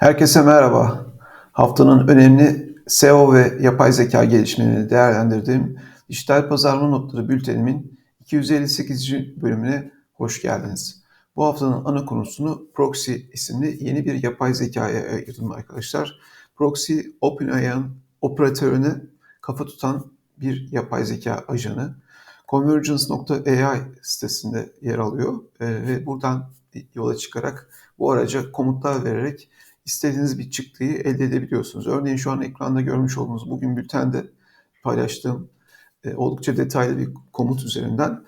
Herkese merhaba. Haftanın önemli SEO ve yapay zeka gelişmelerini değerlendirdiğim Dijital Pazarlama Notları bültenimin 258. bölümüne hoş geldiniz. Bu haftanın ana konusunu Proxy isimli yeni bir yapay zekaya ayırdım arkadaşlar. Proxy, OpenAI'ın operatörüne kafa tutan bir yapay zeka ajanı. Convergence.ai sitesinde yer alıyor ee, ve buradan yola çıkarak bu araca komutlar vererek istediğiniz bir çıktıyı elde edebiliyorsunuz. Örneğin şu an ekranda görmüş olduğunuz bugün bültende paylaştığım e, oldukça detaylı bir komut üzerinden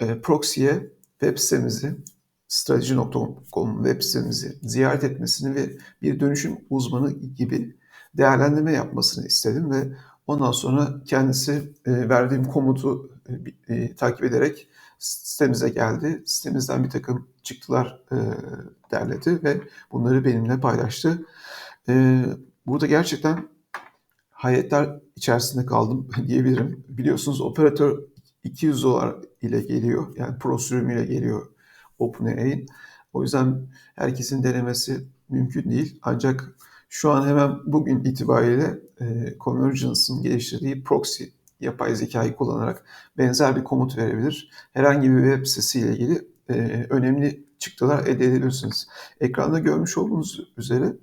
e, proxy'ye web sitemizi strateji.com web sitemizi ziyaret etmesini ve bir dönüşüm uzmanı gibi değerlendirme yapmasını istedim ve ondan sonra kendisi e, verdiğim komutu e, takip ederek sitemize geldi. Sitemizden bir takım çıktılar e, derledi ve bunları benimle paylaştı. E, burada gerçekten hayretler içerisinde kaldım diyebilirim. Biliyorsunuz operatör 200 dolar ile geliyor. Yani Pro sürümüyle geliyor OpenAI'nin. O yüzden herkesin denemesi mümkün değil. Ancak şu an hemen bugün itibariyle e, Convergence'ın geliştirdiği proxy yapay zekayı kullanarak benzer bir komut verebilir. Herhangi bir web sitesiyle ilgili e, önemli çıktılar elde edebilirsiniz. Ekranda görmüş olduğunuz üzere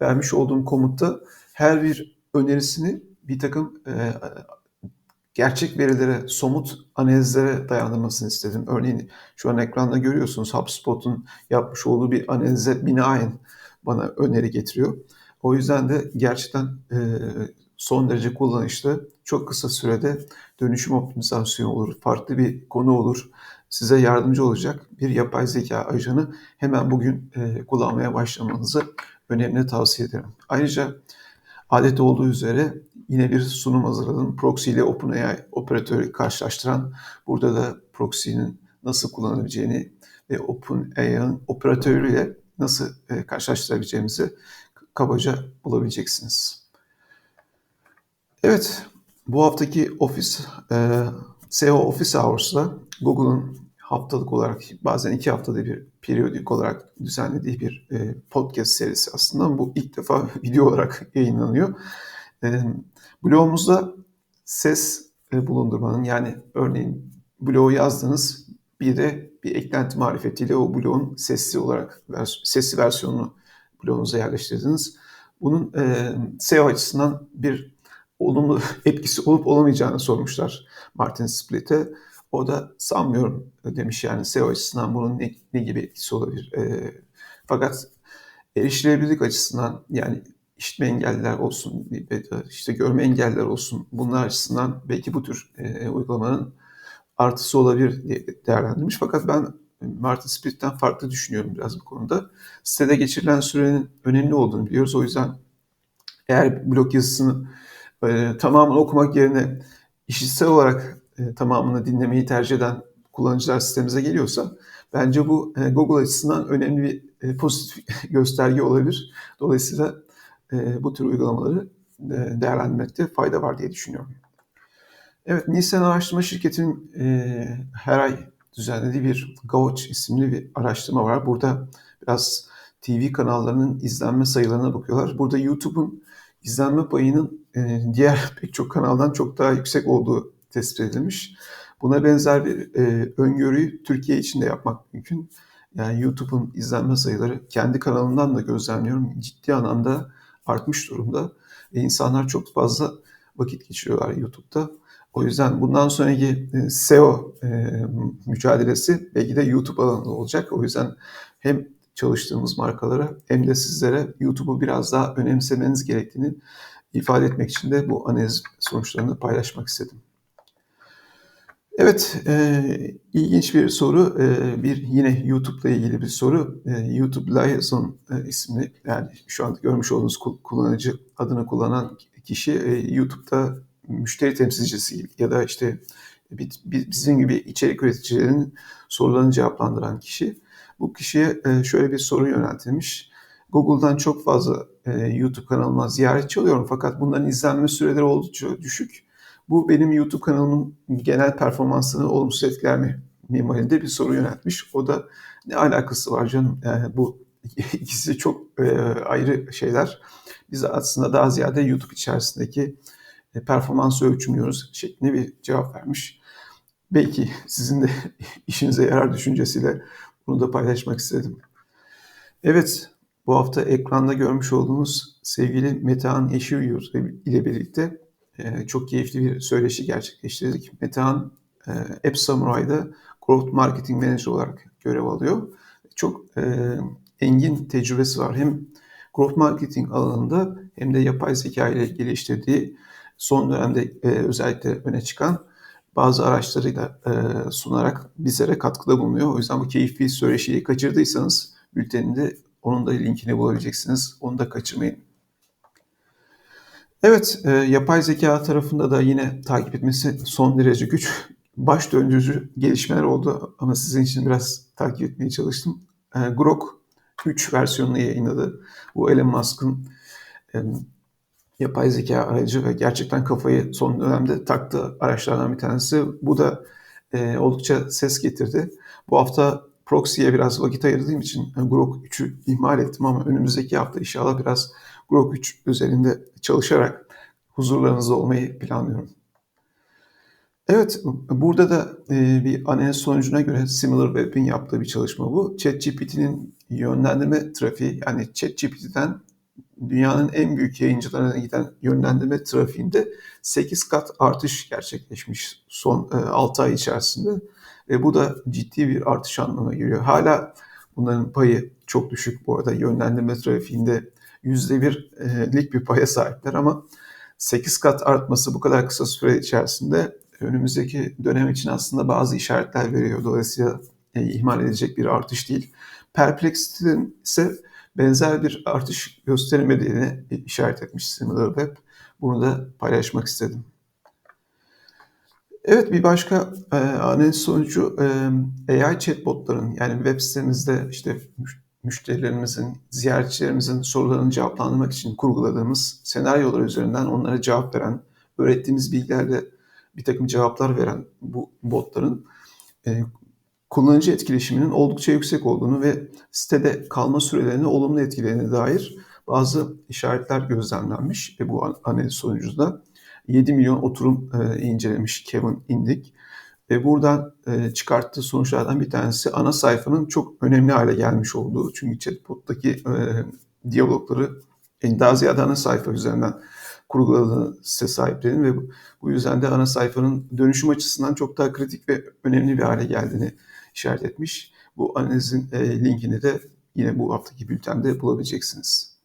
vermiş olduğum komutta her bir önerisini bir takım e, gerçek verilere, somut analizlere dayandırmasını istedim. Örneğin şu an ekranda görüyorsunuz HubSpot'un yapmış olduğu bir analize binaen bana öneri getiriyor. O yüzden de gerçekten e, son derece kullanışlı, çok kısa sürede dönüşüm optimizasyonu olur, farklı bir konu olur, size yardımcı olacak bir yapay zeka ajanı hemen bugün e, kullanmaya başlamanızı önemli tavsiye ederim. Ayrıca adet olduğu üzere yine bir sunum hazırladım. Proxy ile OpenAI operatörü karşılaştıran, burada da proxy'nin nasıl kullanabileceğini ve OpenAI'ın operatörüyle nasıl e, karşılaştırabileceğimizi kabaca bulabileceksiniz. Evet, bu haftaki ofis e, SEO Office Hours'da Google'un haftalık olarak bazen iki haftada bir periyodik olarak düzenlediği bir e, podcast serisi aslında. Bu ilk defa video olarak yayınlanıyor. E, blogumuzda ses e, bulundurmanın yani örneğin blogu yazdınız bir de bir eklenti marifetiyle o blogun sesli olarak sesli versiyonunu blogunuza yerleştirdiniz. Bunun e, SEO açısından bir olumlu etkisi olup olamayacağını sormuşlar Martin Splitt'e. O da sanmıyorum demiş yani SEO açısından bunun ne, ne gibi etkisi olabilir. E, fakat erişilebilirlik açısından yani işitme engelliler olsun, işte görme engelliler olsun bunlar açısından belki bu tür e, uygulamanın artısı olabilir diye değerlendirmiş. Fakat ben Martin Splitt'ten farklı düşünüyorum biraz bu konuda. Sitede geçirilen sürenin önemli olduğunu biliyoruz. O yüzden eğer blog yazısını e, tamamını okumak yerine işitsel olarak e, tamamını dinlemeyi tercih eden kullanıcılar sistemimize geliyorsa bence bu e, Google açısından önemli bir e, pozitif gösterge olabilir. Dolayısıyla e, bu tür uygulamaları e, değerlendirmekte fayda var diye düşünüyorum. Evet, Nielsen Araştırma Şirketi'nin e, her ay düzenlediği bir Gauch isimli bir araştırma var. Burada biraz TV kanallarının izlenme sayılarına bakıyorlar. Burada YouTube'un izlenme payının e, diğer pek çok kanaldan çok daha yüksek olduğu tespit edilmiş. Buna benzer bir e, öngörüyü Türkiye için de yapmak mümkün. Yani YouTube'un izlenme sayıları kendi kanalımdan da gözlemliyorum. Ciddi anlamda artmış durumda. E, insanlar çok fazla vakit geçiriyorlar YouTube'da. O yüzden bundan sonraki e, SEO e, mücadelesi belki de YouTube alanında olacak. O yüzden hem çalıştığımız markalara hem de sizlere YouTube'u biraz daha önemsemeniz gerektiğini ifade etmek için de bu analiz sonuçlarını paylaşmak istedim. Evet, e, ilginç bir soru. E, bir yine YouTube'la ilgili bir soru. E, YouTube Liaison e, isimli, yani şu anda görmüş olduğunuz kullanıcı adını kullanan kişi e, YouTube'da müşteri temsilcisi ya da işte bizim gibi içerik üreticilerinin sorularını cevaplandıran kişi. Bu kişiye e, şöyle bir soru yöneltilmiş. Google'dan çok fazla e, YouTube kanalıma ziyaretçi alıyorum fakat bunların izlenme süreleri oldukça düşük. Bu benim YouTube kanalımın genel performansını olumsuz etkiler mi mimarinde bir soru yöneltmiş. O da ne alakası var canım yani bu ikisi çok e, ayrı şeyler. Biz aslında daha ziyade YouTube içerisindeki performansı ölçümlüyoruz şeklinde bir cevap vermiş. Belki sizin de işinize yarar düşüncesiyle bunu da paylaşmak istedim. Evet, bu hafta ekranda görmüş olduğunuz sevgili Metehan Yeşilyurt ile birlikte e, çok keyifli bir söyleşi gerçekleştirdik. Metehan e, App Samurai'da Growth Marketing Manager olarak görev alıyor. Çok e, engin tecrübesi var. Hem growth marketing alanında hem de yapay zeka ile geliştirdiği son dönemde özellikle öne çıkan bazı araçlarıyla e, sunarak bizlere katkıda bulunuyor. O yüzden bu keyifli söyleşiyi kaçırdıysanız bülteninde onun da linkini bulabileceksiniz. Onu da kaçırmayın. Evet, e, yapay zeka tarafında da yine takip etmesi son derece güç. Baş döndürücü gelişmeler oldu ama sizin için biraz takip etmeye çalıştım. E, Grok 3 versiyonunu yayınladı. Bu Elon Musk'ın e, yapay zeka aracı ve gerçekten kafayı son dönemde taktığı araçlardan bir tanesi. Bu da e, oldukça ses getirdi. Bu hafta Proxy'ye biraz vakit ayırdığım için Grok 3'ü ihmal ettim ama önümüzdeki hafta inşallah biraz Grok 3 üzerinde çalışarak huzurlarınızda olmayı planlıyorum. Evet, burada da e, bir analiz sonucuna göre SimilarWeb'in yaptığı bir çalışma bu. ChatGPT'nin yönlendirme trafiği, yani ChatGPT'den dünyanın en büyük yayıncılarına giden yönlendirme trafiğinde 8 kat artış gerçekleşmiş son 6 ay içerisinde. Ve bu da ciddi bir artış anlamına geliyor. Hala bunların payı çok düşük bu arada yönlendirme trafiğinde %1'lik bir paya sahipler ama 8 kat artması bu kadar kısa süre içerisinde önümüzdeki dönem için aslında bazı işaretler veriyor. Dolayısıyla e, ihmal edecek bir artış değil. Perplexity'nin ise benzer bir artış gösteremediğini işaret etmiş SimilarWeb. Bunu da paylaşmak istedim. Evet bir başka e, analiz sonucu e, AI chatbotların yani web sitemizde işte müşterilerimizin, ziyaretçilerimizin sorularını cevaplandırmak için kurguladığımız senaryolar üzerinden onlara cevap veren, öğrettiğimiz bilgilerle bir takım cevaplar veren bu botların e, kullanıcı etkileşiminin oldukça yüksek olduğunu ve sitede kalma sürelerini olumlu etkilediğine dair bazı işaretler gözlemlenmiş ve bu analiz sonucunda 7 milyon oturum e, incelemiş Kevin Indik. Ve buradan e, çıkarttığı sonuçlardan bir tanesi ana sayfanın çok önemli hale gelmiş olduğu. Çünkü chatbot'taki e, diyalogları en daha ziyade ana sayfa üzerinden kurguladığını site sahiplerinin ve bu yüzden de ana sayfanın dönüşüm açısından çok daha kritik ve önemli bir hale geldiğini işaret etmiş. Bu analizin e, linkini de yine bu haftaki bültende bulabileceksiniz.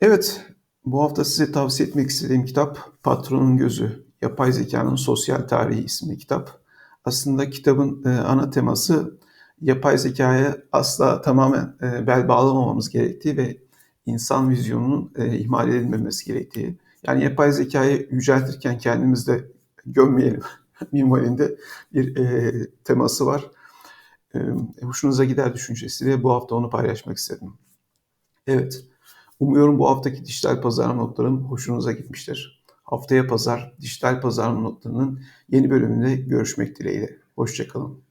Evet, bu hafta size tavsiye etmek istediğim kitap Patronun Gözü, Yapay Zekanın Sosyal Tarihi isimli kitap. Aslında kitabın e, ana teması yapay zekaya asla tamamen e, bel bağlamamamız gerektiği ve insan vizyonunun e, ihmal edilmemesi gerektiği. Yani yapay zekayı yüceltirken kendimizde gömmeyelim minvalinde bir e, teması var. E, hoşunuza gider düşüncesiyle bu hafta onu paylaşmak istedim. Evet, umuyorum bu haftaki dijital pazar notlarım hoşunuza gitmiştir. Haftaya pazar dijital pazar notlarının yeni bölümünde görüşmek dileğiyle. Hoşçakalın.